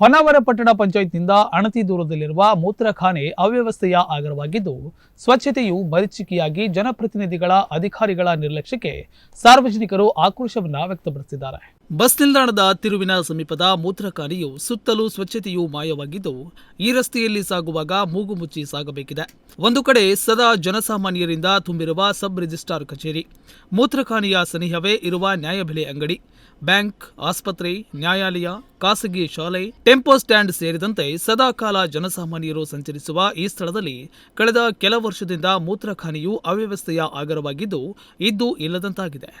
ಹೊನ್ನಾವರ ಪಟ್ಟಣ ಪಂಚಾಯತ್ನಿಂದ ಅಣತಿ ದೂರದಲ್ಲಿರುವ ಮೂತ್ರಖಾನೆ ಅವ್ಯವಸ್ಥೆಯ ಆಗರವಾಗಿದ್ದು, ಸ್ವಚ್ಛತೆಯು ಮರೀಚಿಕೆಯಾಗಿ ಜನಪ್ರತಿನಿಧಿಗಳ ಅಧಿಕಾರಿಗಳ ನಿರ್ಲಕ್ಷ್ಯಕ್ಕೆ ಸಾರ್ವಜನಿಕರು ಆಕ್ರೋಶವನ್ನು ವ್ಯಕ್ತಪಡಿಸಿದ್ದಾರೆ. ಬಸ್ ನಿಲ್ದಾಣದ ತಿರುವಿನ ಸಮೀಪದ ಮೂತ್ರಖಾನೆಯು ಸುತ್ತಲೂ ಸ್ವಚ್ಛತೆಯು ಮಾಯವಾಗಿದ್ದು, ಈ ರಸ್ತೆಯಲ್ಲಿ ಸಾಗುವಾಗ ಮೂಗು ಮುಚ್ಚಿ ಸಾಗಬೇಕಿದೆ. ಒಂದು ಕಡೆ ಸದಾ ಜನಸಾಮಾನ್ಯರಿಂದ ತುಂಬಿರುವ ಸಬ್ ರಿಜಿಸ್ಟ್ರಾರ್ ಕಚೇರಿ ಮೂತ್ರಖಾನೆಯ ಸನಿಹವೇ ಇರುವ ನ್ಯಾಯಬೆಲೆ ಅಂಗಡಿ, ಬ್ಯಾಂಕ್, ಆಸ್ಪತ್ರೆ, ನ್ಯಾಯಾಲಯ, ಖಾಸಗಿ ಶಾಲೆ, ಟೆಂಪೋ ಸ್ಟ್ಯಾಂಡ್ ಸೇರಿದಂತೆ ಸದಾಕಾಲ ಜನಸಾಮಾನ್ಯರು ಸಂಚರಿಸುವ ಈ ಸ್ಥಳದಲ್ಲಿ ಕಳೆದ ಕೆಲ ವರ್ಷದಿಂದ ಮೂತ್ರಖಾನೆಯು ಅವ್ಯವಸ್ಥೆಯ ಆಗರವಾಗಿದ್ದು, ಇದ್ದು ಇಲ್ಲದಂತಾಗಿದೆ.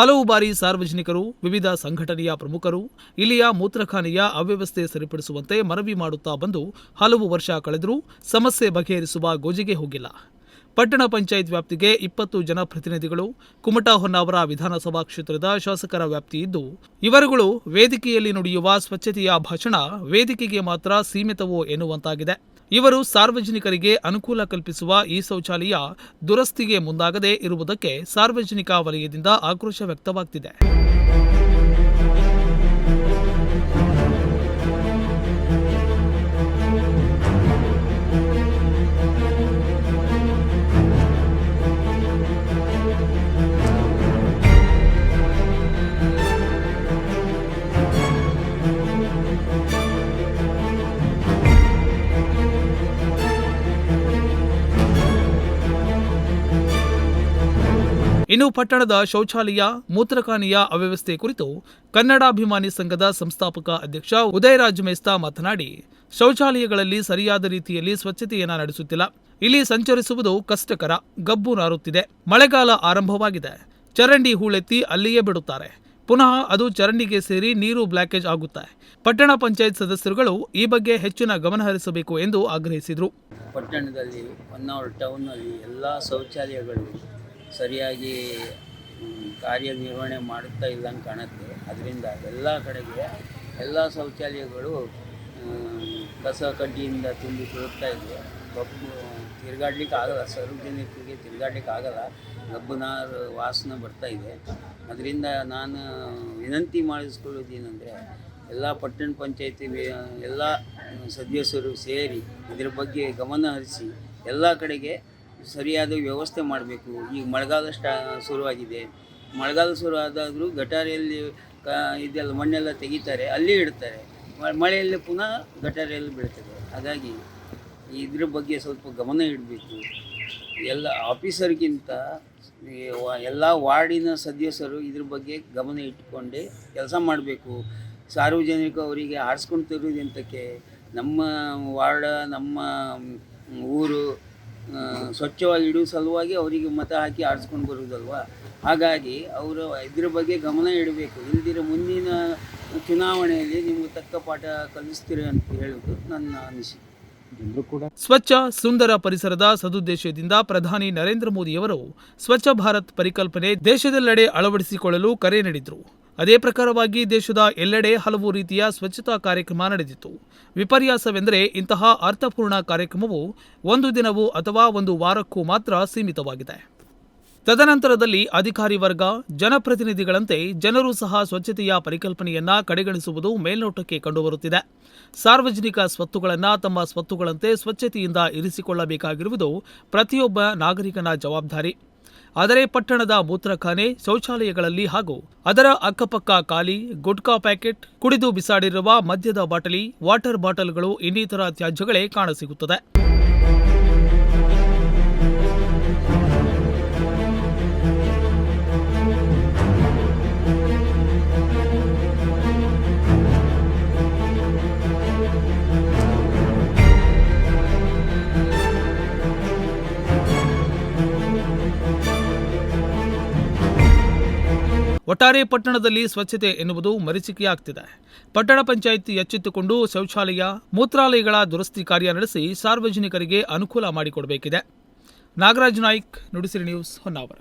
ಹಲವು ಬಾರಿ ಸಾರ್ವಜನಿಕರು, ವಿವಿಧ ಸಂಘಟನೆಯ ಪ್ರಮುಖರು, ಇಲ್ಲಿಯ ಮೂತ್ರಖಾನೆಯ ಅವ್ಯವಸ್ಥೆ ಸರಿಪಡಿಸುವಂತೆ ಮನವಿ ಮಾಡುತ್ತಾ ಬಂದು ಹಲವು ವರ್ಷ ಕಳೆದರೂ ಸಮಸ್ಯೆ ಬಗೆಹರಿಸುವ ಗೋಜಿಗೆ ಹೋಗಿಲ್ಲ. ಪಟ್ಟಣ ಪಂಚಾಯತ್ ವ್ಯಾಪ್ತಿಗೆ ಇಪ್ಪತ್ತು ಜನಪ್ರತಿನಿಧಿಗಳು, ಕುಮಟಾ ಹೊನ್ನಾವರ ವಿಧಾನಸಭಾ ಕ್ಷೇತ್ರದ ಶಾಸಕರ ವ್ಯಾಪ್ತಿಯಿದ್ದು ಇವರುಗಳು ವೇದಿಕೆಯಲ್ಲಿ ನುಡಿಯುವ ಸ್ವಚ್ಛತೆಯ ಭಾಷಣ ವೇದಿಕೆಗೆ ಮಾತ್ರ ಸೀಮಿತವೋ ಎನ್ನುವಂತಾಗಿದೆ. ಇವರು ಸಾರ್ವಜನಿಕರಿಗೆ ಅನುಕೂಲ ಕಲ್ಪಿಸುವ ಈ ಶೌಚಾಲಯ ದುರಸ್ತಿಗೆ ಮುಂದಾಗದೇ ಇರುವುದಕ್ಕೆ ಸಾರ್ವಜನಿಕ ವಲಯದಿಂದ ಆಕ್ರೋಶ ವ್ಯಕ್ತವಾಗ್ತಿದೆ. ಇನ್ನು ಪಟ್ಟಣದ ಶೌಚಾಲಯ ಮೂತ್ರಕಾನಿಯ ಅವ್ಯವಸ್ಥೆ ಕುರಿತು ಕನ್ನಡಾಭಿಮಾನಿ ಸಂಘದ ಸಂಸ್ಥಾಪಕ ಅಧ್ಯಕ್ಷ ಉದಯರಾಜ್ ಮೇಸ್ತಾ ಮಾತನಾಡಿ, ಶೌಚಾಲಯಗಳಲ್ಲಿ ಸರಿಯಾದ ರೀತಿಯಲ್ಲಿ ಸ್ವಚ್ಛತೆಯನ್ನ ನಡೆಸುತ್ತಿಲ್ಲ. ಇಲ್ಲಿ ಸಂಚರಿಸುವುದು ಕಷ್ಟಕರ, ಗಬ್ಬು ನಾರುತ್ತಿದೆ. ಮಳೆಗಾಲ ಆರಂಭವಾಗಿದೆ. ಚರಂಡಿ ಹೂಳೆತ್ತಿ ಅಲ್ಲಿಯೇ ಬಿಡುತ್ತಾರೆ. ಪುನಃ ಅದು ಚರಂಡಿಗೆ ಸೇರಿ ನೀರು ಬ್ಲಾಕೇಜ್ ಆಗುತ್ತೆ. ಪಟ್ಟಣ ಪಂಚಾಯತ್ ಸದಸ್ಯರುಗಳು ಈ ಬಗ್ಗೆ ಹೆಚ್ಚಿನ ಗಮನ ಹರಿಸಬೇಕು ಎಂದು ಆಗ್ರಹಿಸಿದರು. ಪಟ್ಟಣದಲ್ಲಿ, ಹೊನ್ನಾವರ ಟೌನ್ನಲ್ಲಿ ಎಲ್ಲ ಶೌಚಾಲಯಗಳು ಸರಿಯಾಗಿ ಕಾರ್ಯನಿರ್ವಹಣೆ ಮಾಡುತ್ತಾ ಇಲ್ಲಂಗೆ ಕಾಣುತ್ತೆ. ಅದರಿಂದ ಎಲ್ಲ ಕಡೆಗೆ ಎಲ್ಲ ಶೌಚಾಲಯಗಳು ಕಸ ಕಡ್ಡಿಯಿಂದ ತುಂಬಿ ತುಳುಕ್ತಾ ಇದೆ ಕಬ್ಬು ತಿರುಗಾಡ್ಲಿಕ್ಕೆ ಆಗಲ್ಲ ಸಾರ್ವಜನಿಕರಿಗೆ ತಿರುಗಾಡ್ಲಿಕ್ಕೆ ಆಗಲ್ಲ. ಗಬ್ಬುನಾರು ವಾಸನೆ ಬರ್ತಾ ಇದೆ. ಅದರಿಂದ ನಾನು ವಿನಂತಿ ಮಾಡಿಸ್ಕೊಳ್ಳೋದೇನೆಂದರೆ ಎಲ್ಲ ಪಟ್ಟಣ ಪಂಚಾಯತಿ ಎಲ್ಲ ಸದಸ್ಯರು ಸೇರಿ ಇದರ ಬಗ್ಗೆ ಗಮನ ಹರಿಸಿ ಎಲ್ಲ ಕಡೆಗೆ ಸರಿಯಾದ ವ್ಯವಸ್ಥೆ ಮಾಡಬೇಕು. ಈಗ ಮಳೆಗಾಲ ಸ್ಟಾ, ಶುರುವಾಗಿದೆ. ಮಳೆಗಾಲ ಶುರು ಆದಾದರೂ ಗಟಾರಿಯಲ್ಲಿ ಕ, ಇದೆಲ್ಲ ಮಣ್ಣೆಲ್ಲ ತೆಗಿತಾರೆ. ಅಲ್ಲಿ ಇಡ್ತಾರೆ. ಮಳೆಯಲ್ಲಿ ಪುನಃ ಗಟಾರಿಯಲ್ಲಿ ಬೀಳ್ತದೆ. ಹಾಗಾಗಿ ಇದ್ರ ಬಗ್ಗೆ ಸ್ವಲ್ಪ ಗಮನ ಇಡಬೇಕು. ಎಲ್ಲ ಆಫೀಸರ್ಗಿಂತ ಎಲ್ಲ ವಾರ್ಡಿನ ಸದಸ್ಯರು ಇದ್ರ ಬಗ್ಗೆ ಗಮನ ಇಟ್ಟುಕೊಂಡೆ ಕೆಲಸ ಮಾಡಬೇಕು. ಸಾರ್ವಜನಿಕ ಅವರಿಗೆ ಆರಿಸ್ಕೊಂಡು ತರುವುದೆಂತಕ್ಕೆ ನಮ್ಮ ವಾರ್ಡ, ನಮ್ಮ ಊರು ಸ್ವಚ್ಛವಾಗಿ ಇಡುವ ಸಲುವಾಗಿ ಅವರಿಗೆ ಮತ ಹಾಕಿ ಆಡಿಸ್ಕೊಂಡು ಬರುವುದಲ್ವಾ? ಹಾಗಾಗಿ ಅವರು ಇದ್ರ ಬಗ್ಗೆ ಗಮನ ಇಡಬೇಕು. ಇಲ್ದಿರ ಮುಂದಿನ ಚುನಾವಣೆಯಲ್ಲಿ ನಿಮ್ಗೆ ತಕ್ಕ ಪಾಠ ಕಲಿಸ್ತೀರಿ ಅಂತ ಹೇಳುವುದು ನನ್ನ ಅನಿಸಿಕೆ. ಸ್ವಚ್ಛ ಸುಂದರ ಪರಿಸರದ ಸದುದ್ದೇಶದಿಂದ ಪ್ರಧಾನಿ ನರೇಂದ್ರ ಮೋದಿಯವರು ಸ್ವಚ್ಛ ಭಾರತ್ ಪರಿಕಲ್ಪನೆ ದೇಶದೆಲ್ಲೆಡೆ ಅಳವಡಿಸಿಕೊಳ್ಳಲು ಕರೆ ನೀಡಿದ್ರು. ಅದೇ ಪ್ರಕಾರವಾಗಿ ದೇಶದ ಎಲ್ಲೆಡೆ ಹಲವು ರೀತಿಯ ಸ್ವಚ್ಛತಾ ಕಾರ್ಯಕ್ರಮ ನಡೆದಿತ್ತು. ವಿಪರ್ಯಾಸವೆಂದರೆ ಇಂತಹ ಅರ್ಥಪೂರ್ಣ ಕಾರ್ಯಕ್ರಮವು ಒಂದು ದಿನವೂ ಅಥವಾ ಒಂದು ವಾರಕ್ಕೂ ಮಾತ್ರ ಸೀಮಿತವಾಗಿದೆ. ತದನಂತರದಲ್ಲಿ ಅಧಿಕಾರಿ ವರ್ಗ, ಜನಪ್ರತಿನಿಧಿಗಳಂತೆ ಜನರು ಸಹ ಸ್ವಚ್ಛತೆಯ ಪರಿಕಲ್ಪನೆಯನ್ನ ಕಡೆಗಣಿಸುವುದು ಮೇಲ್ನೋಟಕ್ಕೆ ಕಂಡುಬರುತ್ತಿದೆ. ಸಾರ್ವಜನಿಕ ಸ್ವತ್ತುಗಳನ್ನು ತಮ್ಮ ಸ್ವತ್ತುಗಳಂತೆ ಸ್ವಚ್ಛತೆಯಿಂದ ಇರಿಸಿಕೊಳ್ಳಬೇಕಾಗಿರುವುದು ಪ್ರತಿಯೊಬ್ಬ ನಾಗರಿಕನ ಜವಾಬ್ದಾರಿ. ಆದರೆ ಪಟ್ಟಣದ ಮೂತ್ರಖಾನೆ, ಶೌಚಾಲಯಗಳಲ್ಲಿ ಹಾಗೂ ಅದರ ಅಕ್ಕಪಕ್ಕ ಖಾಲಿ, ಗುಟ್ಕಾ ಪ್ಯಾಕೆಟ್, ಕುಡಿದು ಬಿಸಾಡಿರುವ ಮದ್ಯದ ಬಾಟಲಿ, ವಾಟರ್ ಬಾಟಲ್ಗಳು ಇನ್ನಿತರ ತ್ಯಾಜ್ಯಗಳೇ ಕಾಣಸಿಗುತ್ತದೆ. ಒಟ್ಟಾರೆ ಪಟ್ಟಣದಲ್ಲಿ ಸ್ವಚ್ಛತೆ ಎನ್ನುವುದು ಮರೀಚಿಕೆಯಾಗ್ತಿದೆ. ಪಟ್ಟಣ ಪಂಚಾಯಿತಿ ಎಚ್ಚೆತ್ತುಕೊಂಡು ಶೌಚಾಲಯ, ಮೂತ್ರಾಲಯಗಳ ದುರಸ್ತಿ ಕಾರ್ಯ ನಡೆಸಿ ಸಾರ್ವಜನಿಕರಿಗೆ ಅನುಕೂಲ ಮಾಡಿಕೊಡಬೇಕಿದೆ. ನಾಗರಾಜ್ ನಾಯ್ಕ್, ನುಡಿಸಿರಿ ನ್ಯೂಸ್ ಹೊನ್ನಾವರ.